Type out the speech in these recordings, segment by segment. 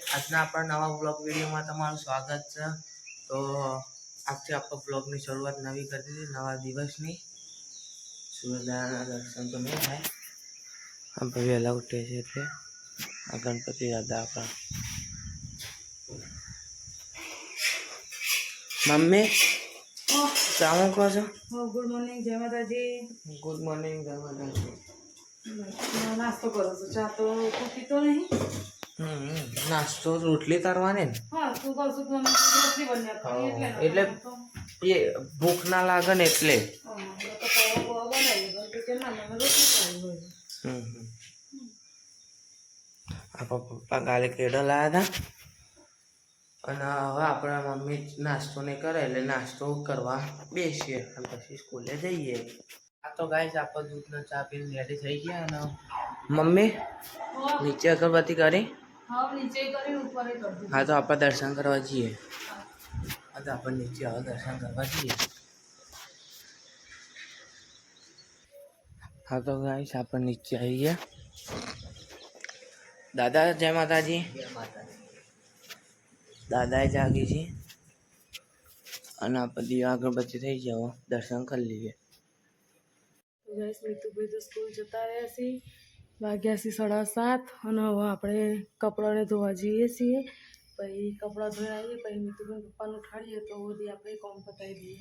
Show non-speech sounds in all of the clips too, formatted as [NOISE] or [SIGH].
આજના આપણા નવા બ્લોગ વિડીયોમાં તમારું સ્વાગત છે. તો આજથી આપણો બ્લોગની શરૂઆત નવી કરી દીધી નવા દિવસની. સૂર્યનારાયણના દર્શન તો નહીં થાય. આપણે વહેલા ઉઠીએ છે એટલે. આ ગણપતિ દાદા આપણા. મમ્મી ચામું કહો છો? ગુડ મોર્નિંગ જય માતાજી. ગુડ મોર્નિંગ જય માતાજી. નાસ્તો કરો છો? ચા તો તું પીતો નહીં? નાસ્તો રોટલી તારવાની ને? એટલે એ ભૂખ ના લાગે ને એટલે. પપ્પા કાલે કેડો લાવ્યા હતા. અને હવે આપણા મમ્મી નાસ્તો ને કરે એટલે નાસ્તો કરવા બેસીએ અને પછી સ્કૂલે જઈએ. આ તો ગાઈસ આપણે દૂધનો ચા પીને રેડી થઈ ગયા અને મમ્મી નીચે અગરબત્તી કરી? હા નીચે કરીને ઉપર કરજો હા તો આપણે દર્શન કરવા જઈએ હા તો આપણે નીચે હવે દર્શન કરવા જઈએ હા તો ગાઈસ આપણે નીચે આવી ગયા દાદા જય માતાજી દાદાએ જાગી છે અને આપણે દીવા અગરબત્તી થઈ જાવ દર્શન કરી લઈએ તો ગાઈસ મીતુભાઈ તો સ્કૂલ જતા રહ્યા છે વાગ્યા છે સાડા સાત અને હવે આપણે કપડાને ધોવા જઈએ છીએ. પછી કપડાં ધોઈ આવીએ પછી મિત્રોને પપ્પાને ઉઠાડીએ તો બધી આપણે કોમ પતાવી દઈએ.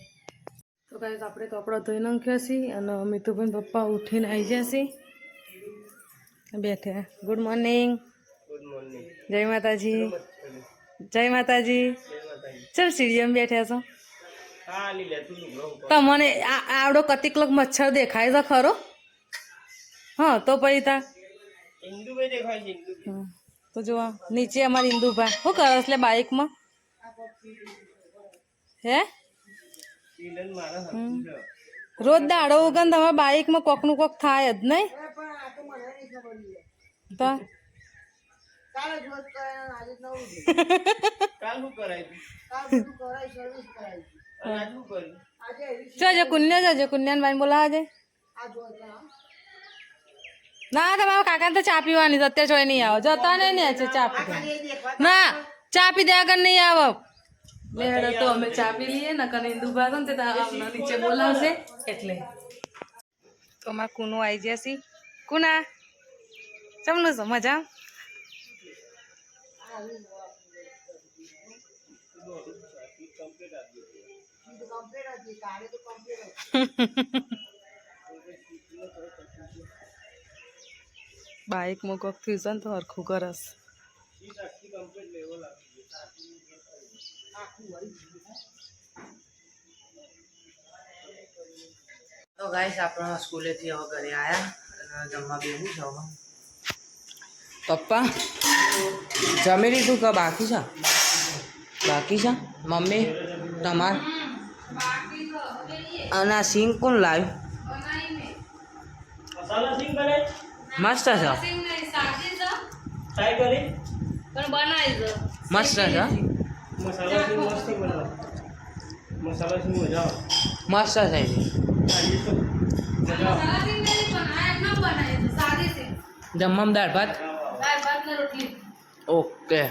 તો ગાઈસ આપણે કપડાં ધોઈ નાખ્યા છીએ અને મીતુભાઈ પપ્પા ઉઠીને આવી જશે બેઠા. ગુડ મોર્નિંગ ગુડ મોર્નિંગ જય માતાજી. જય માતાજી. ચાલ સીડીએમ બેઠા છો? તમને આવડો કતિકલક મચ્છર દેખાય છે ખરો? હા તો પછી તા. ઇન્દુભાઈ દેખાય છે ઇન્દુ તો જો નીચે અમારી ઇન્દુભા શું કરે એટલે બાઇકમાં? હે. રોજ દાડો ઉગન તમારે બાઇકમાં કોકનું કોક થાય જ નહીં. તો કાલ જજો કુન્યા જજો કુન્યાને બાઈને બોલાવા ના તમારા કાકાને તો ચા પીવાની અત્યારે જોઈ નહીં આવો. જતા નહીં ને છે ચા પી ના ચા પી દે આગળ નહીં આવો. લેડો તો અમે ચા પી લઈએ ને કને ઇન્દુભા ને તે નીચે બોલાવશે. એટલે. તો અમાર કુનો આવી જશે કુના ચમનું છો? મજા [LAUGHS] બાઇકમાં કોક થયું છે ને તો હરખું કરસ. તો ગાઈસ આપણે સ્કૂલેથી હવે ઘરે આવ્યા જમવા બેવું છે હવે પપ્પા જમી લીધું કે બાકી છે? બાકી છે? મમ્મી તમાર? અને સિંગ કોણ લાવ્યું? મસ્ત છે. પણ બનાવી દો મસ્ત છે મસ્ત છે જમવામાં દાળ ભાત? ઓકે.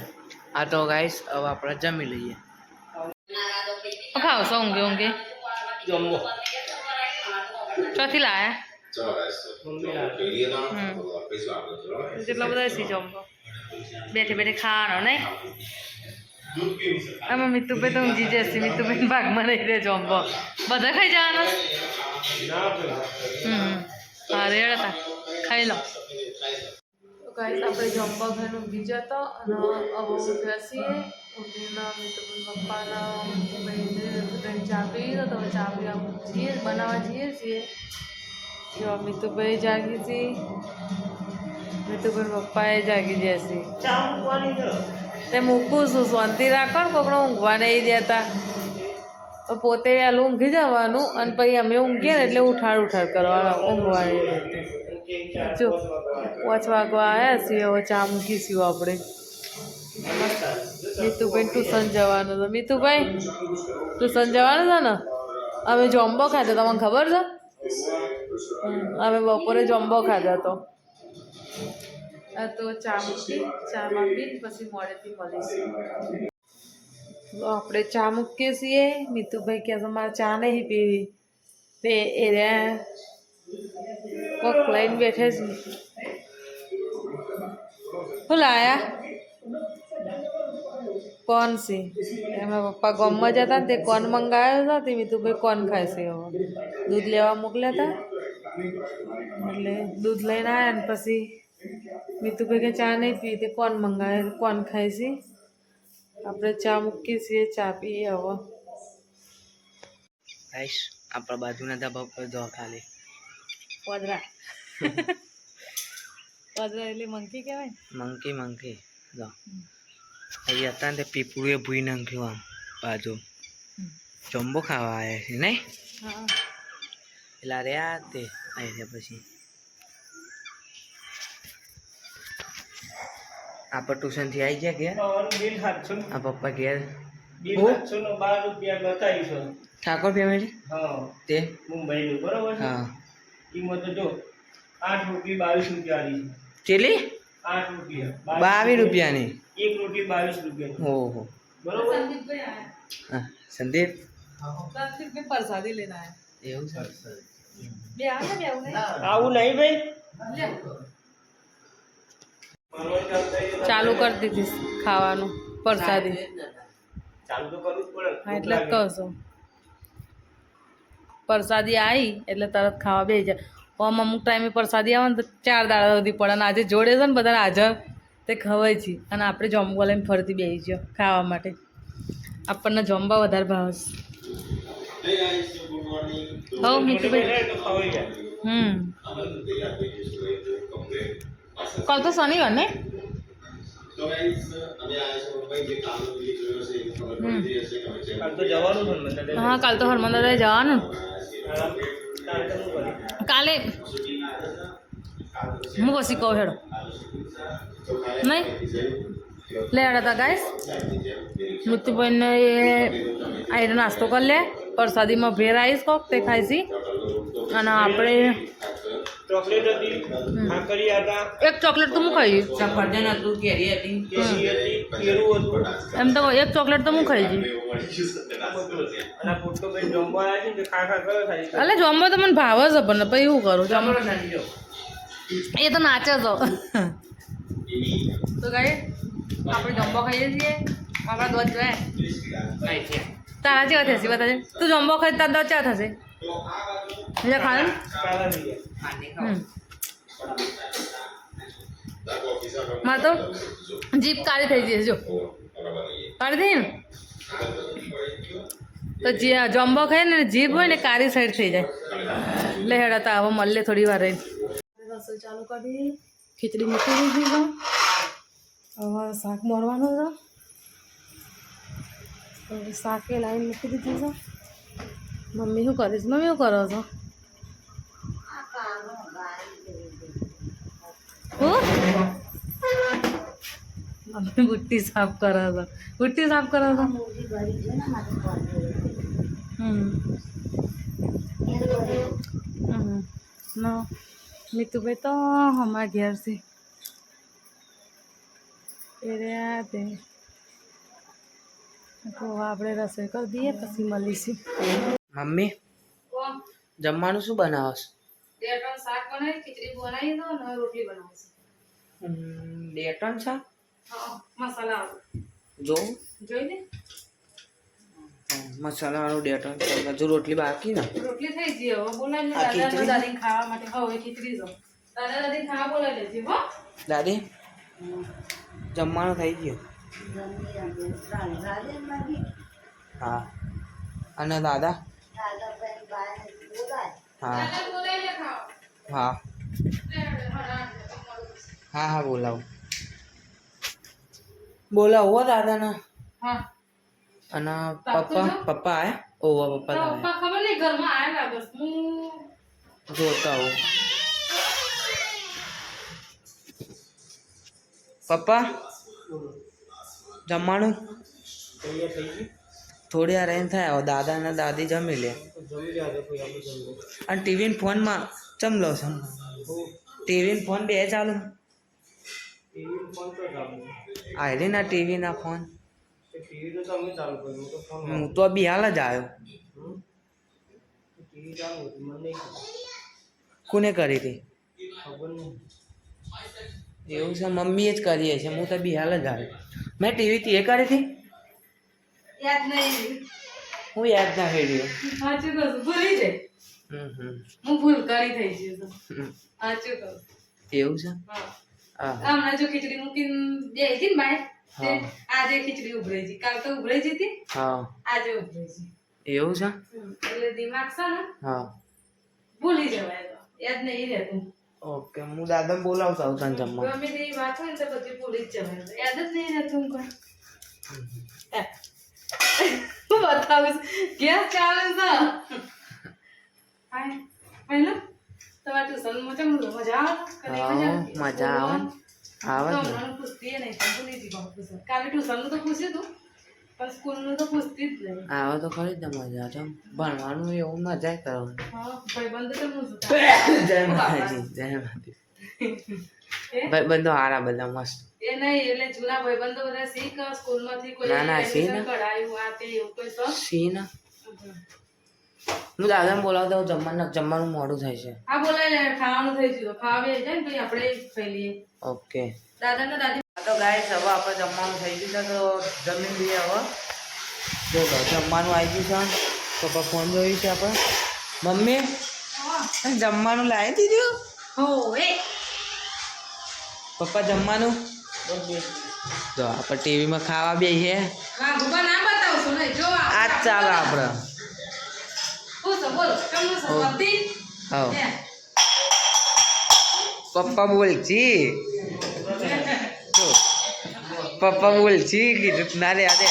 આ તો ગાઈસ હવે આપણે જમી લઈએ. ખાવ છો ઊંઘે ઊંઘે ચોથી લાયા? જેટલા બધા સી જમવો બેઠે બેઠે ખાવાનો નહીં આમાં મિતુભાઈ તો ઊંઘી જશે મિતુભાઈ ભાગમાં નહીં રહે જમવો બધા ખાઈ જવાનો હમ હા રેડ હતા ખાઈ લો તો ગાઈસ આપણે જમવા ઘર ઊંઘી જતો અને હવે ઉઠ્યા છીએ ઊંઘીના મિતુભાઈ પપ્પાના મિતુભાઈ બધાને ચા પી તો તમે ચા પીવા જઈએ બનાવવા જઈએ છીએ જો મિતુભાઈ જાગી છે મિતુભાઈ પપ્પાએ જાગી જશે તે મૂકું છું શાંતિ રાખો ને કોકડો ઊંઘવા નહીં દેતા. તો પોતે વહેલું ઊંઘી જવાનું અને પછી અમે ઊંઘીએ ને એટલે ઉઠાડ ઉઠાડ કરવાનું ઊંઘવા નહીં જો પાંચ વાગવા આવ્યા છીએ હવે ચા મૂકીશું આપણે. મીતુભાઈ ટ્યુશન જવાનું છે. મીતુભાઈ ટ્યુશન જવાનું છે ને? અમે જોમ્બો ખાધો તમને ખબર છે? અમે બપોરે જોમ્બો ખાધો તો આ તો ચા મૂકી ચા માંગી પછી મોડેથી મળીશું તો આપણે ચા મૂકીએ છીએ મિતુભાઈ કહે છે મારે ચા નહીં પીવી તે એ રહ્યા કોક લઈને બેઠે છે શું લાયા કોણ છે એમના પપ્પા ગામમાં જતા ને તે કોણ મંગાવ્યો હતો તે મિતુભાઈ કોણ ખાય છે હવે દૂધ લેવા મોકલ્યા હતા એટલે દૂધ લઈને આવ્યા ને પછી મિતુભાઈ કે ચા નહીં પી તે કોણ મંગાવે કોણ ખાય છે આપણે ચા મૂકીએ છીએ ચા પીએ હવે ગાઈસ આપણા બાજુના ધાબા પર જો ખાલી. પોદરા પોદરા [LAUGHS] એટલે મંકી કહેવાય મંકી મંકી. જો અહીં હતા ને તે પીપળું એ ભૂઈ નાખ્યું આમ બાજુ. ચોંબો ખાવા આવ્યા છે ને એટલે રહ્યા તે આવી રહ્યા પછી. આપણે ટ્યુશનથી આવી ગયા ઘેર? આ પપ્પા ઘેર? ઠાકોર ફેમિલી તે? મુંબઈનું બરોબર હા. કિંમત જો આઠ રૂપિયા બાવીસ રૂપિયા ચેલી આઠ રૂપિયા. બાવીસ રૂપિયાની? એક રોટલી બાવીસ રૂપિયા. ઓહો. બરોબર? સંદીપ? સંદીપભાઈ પ્રસાદી આવ્યા એવું છે? બે આવે બે આવું આવું નહીં ભાઈ? ચાલુ કરી દીધી ખાવાનું પ્રસાદી. ચાલુ તો કરવું જ પડે. હા એટલે જ કહું છું. પ્રસાદી આવી એટલે તરત ખાવા બેસી જાય. આમ અમુક ટાઈમે પ્રસાદી આવે ને તો ચાર દાડા સુધી પડે અને આજે જોડે છે ને બધા હાજર. તે ખવાય છે. અને આપણે જમવા લઈને ફરતી બેસી ગયો ખાવા માટે. આપણને જમવા વધારે ભાવે છે. હો મીઠુભાઈ હમ. કાલ તો શનિવાર ને? હા કાલ તો હનુમાન દાદા જવાનું? કાલે. હું પછી કહું હેડો. નહીં લે હેડો તા ગાઈસ મૃત્યુભાઈને એ આઈને નાસ્તો કરી લે પ્રસાદીમાં ભેર આવીશ કોક તે ખાઈશી અને આપણે ચોકલેટ હતી એક ચોકલેટ તો હું ખાઈ સફરજન હતું કેરી હતી હતું એમ તો એક ચોકલેટ તો હું ખાઈ જઈ હતું. ભાઈ જમવા તે ખા ખા કરે ખાલી એટલે જમવા તો મને ભાવે છે પણ પછી શું કરું જમવા એ તો નાચે તો. તો ગાઈ આપણે જમવા ખાઈએ છીએ. આપણા દોધ જોઈએ તારા ચેવા થશે બતાજે. તું જમ્બો ખાઈ તારા દોધ ચેવા થશે. એટલે ખાય ને? કાલા થઈ ગયા હમ મારે તો જીભ કાળી થઈ જશે જો. કાળી થઈ ને? તો જે જમ્બો ખાય ને જીભ હોય ને કાળી સાઈડ થઈ જાય. લે હેડા તો આવો મળે થોડી વાર રહીને. રસોઈ ચાલુ કરી ખીચડી મૂકી દીધી છે. હવે શાક મોરવાનું છે. શાક એ લાવીને મૂકી દીધું છે. મમ્મી શું કરીશ મમ્મી શું કરો છો? મમ્મી બુટ્ટી સાફ કરો છો. બુટ્ટી સાફ કરો છો? હમ. હમ. નો. મિતુભાઈ તો હમણાં ઘેર છે એ રહ્યા તે તો આપણે રસોઈ કરી દઈએ પછી મળીશું મમ્મી જમવાનું શું બનાવશ બે ત્રણ શાક બનાવી ખીચડી બનાવી દો અને રોટલી બનાવશે બે ત્રણ શાક મસાલા જો જોઈ દે મસાલા વાળું ડેટન જો હજુ રોટલી બાકી ને. રોટલી થઈ ગઈ હવે બોલાવી દાદા દાદી ખાવા માટે. હવે ખીચડી જો. દાદા દાદી ખાવા બોલાવી લેજે હો. દાદી? જમવાનું થઈ ગયું? હા. અને દાદા? હા. હા. હા હા બોલાવો. બોલાવો દાદાના. હા. અને પપ્પા પપ્પા આયા? ઓવા પપ્પા તો પપ્પા ખબર નહીં ઘરમાં આયા બસ હું જોતા હું પપ્પા જમવાનું? તૈયાર થઈ ગઈ. થોડી વાર રહીને થાય હવે દાદા અને દાદી જમી લે. અને ટીવી ફોનમાં ચમ લો છો? ટીવી ફોન બે ચાલુ? ટીવી ફોન તો ચાલુ. આયરે ના ટીવી ના ફોન ટીવી તો તમે ચાલુ કર્યું હું તો ફોન હું તો બી હાલ જ આવ્યો. ટીવી ચાલુ હતું મને નહીં કોને કરી હતી? ખબર નહીં. એવું છે મમ્મીએ જ કરીએ છે હું તો બી હાલ જ આવ્યો. મેં ટીવી થી એ કરી હતી? યાદ નહીં હું યાદ ના હેડ્યો સાચું કહું ભૂલી જાય હમ હમ. હું ભૂલ કરી થઈ છું. સાચું કહું. એવું છે? હા. હમણાં જો ખીચડી મૂકીને બે હતી ને બાય. આજે ખીચડી ઉભરાઈ ગઈ. કાલ તો ઉભરાઈ જતી? હા. આજે ઉભરાઈ ગઈ. એવું છે? એટલે દિમાગ છે ને? હા. ભૂલી જવાય યાદ નહીં રહેતું. ઓકે હું દાદા બોલાવતો આવું તને જમવા. ગમે તેવી વાત હોય ને તો બધી ભૂલી જ જવાય યાદ જ નહીં રહેતું કોઈ [LAUGHS] હું ગેસ ચાલે છે. હાય. પહેલો તમારે ટ્યુશનમાં કેમ મજા આવે? મજા આવે? પૂછતી નહીં ભૂલી ગઈ કાલે ટ્યુશનનું તો પૂછ્યું હતું પણ સ્કૂલનું તો પૂછતી જ નહીં. આવે તો ખરી જ મજા તો ભણવાનું એવું મજા કરવાનું. હા તો હું જય માતાજી જય માતાજી. એ? ભાઈ બંધો હારા બધા મસ્ત. એ નહીં એટલે જૂના ભાઈબંધો બધા શીખ સ્કૂલમાંથી કોઈ ના, ના, શી ને. કઢાયું આ તે એવું કોઈ ના. હું દાદાને બોલાવતો હું જમવાનું જમવાનું મોડું થાય છે. હા બોલાય લે ખાવાનું થઈ ગયું ખાવા જાય ને પછી આપણે ખાઈ લઈએ. ઓકે. દાદા ને દાદી તો ગાય હવે આપણે જમવાનું થઈ ગયું છે તો જમી લઈએ હવે. જો જમવાનું આવી ગયું છે. પપ્પા ફોન જોયું છે આપણે. મમ્મી જમવાનું લાવી દીધું? હો એ. પપ્પા જમવાનું? જો આપણે ટીવીમાં ખાવા બે છે ભૂપા ના બતાવશો નહીં જો આ જ આપણે. પૂછો બોલો છે શાંતિ? હા પપ્પા બોલજી પપ્પા બોલજી કીધું તું ના રે આદે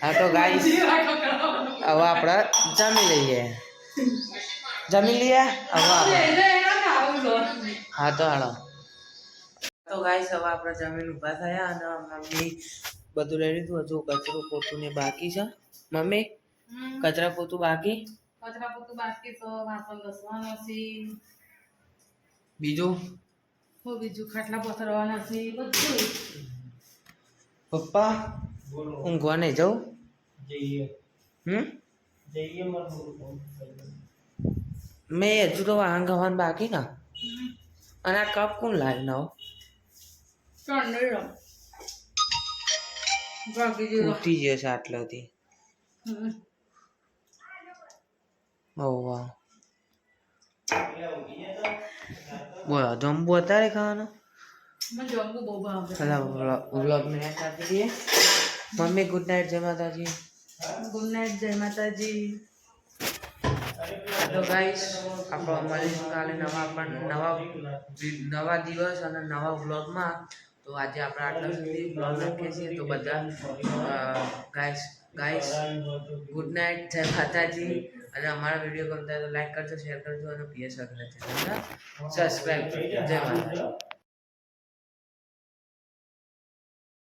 હા તો ગાય હવે આપણે જમી લઈએ જમી લઈએ હવે હા તો હાલો તો ગાઈસ હવે આપણે જમીન ઊભા થયા અને મમ્મી બધું લઈ લીધું હજુ કચરું પોતું ને બાકી છે. મમ્મી. કચરા પોતું બાકી? કચરા પોતું બાકી તો વાસણ ઘસવાનો છે. બીજું? હું બીજું ખાટલા પથરવાના છે બધું. પપ્પા ઊંઘવા નહીં જાઉં? જઈએ. હમ? જઈએ. મેં હજુ તો વાહન ગવાનું બાકી ના. અને આ કપ કોણ લાવી નવો? ઉઠી ગયો. છે આટલાથી. ઓ વાહ. બોલો જમવું અત્યારે ખાવાનું? મમ્મી ગુડ નાઇટ જય માતાજી. ગુડ નાઇટ જય માતાજી. તો ગાઈસ આપણે મળીશું કાલે નવા પણ નવા નવા દિવસ અને નવા વ્લોગમાં તો આજે આપણે આટલા સુધી વ્લોગ રાખીએ છીએ. તો બધા ગાઈસ ગાઈસ ગુડ નાઇટ જય માતાજી. અને અમારા વીડિયો ગમતા હોય તો લાઈક કરજો શેર કરજો અને પીએસ સબસ્ક્રાઈબ કરજો જય માતાજી.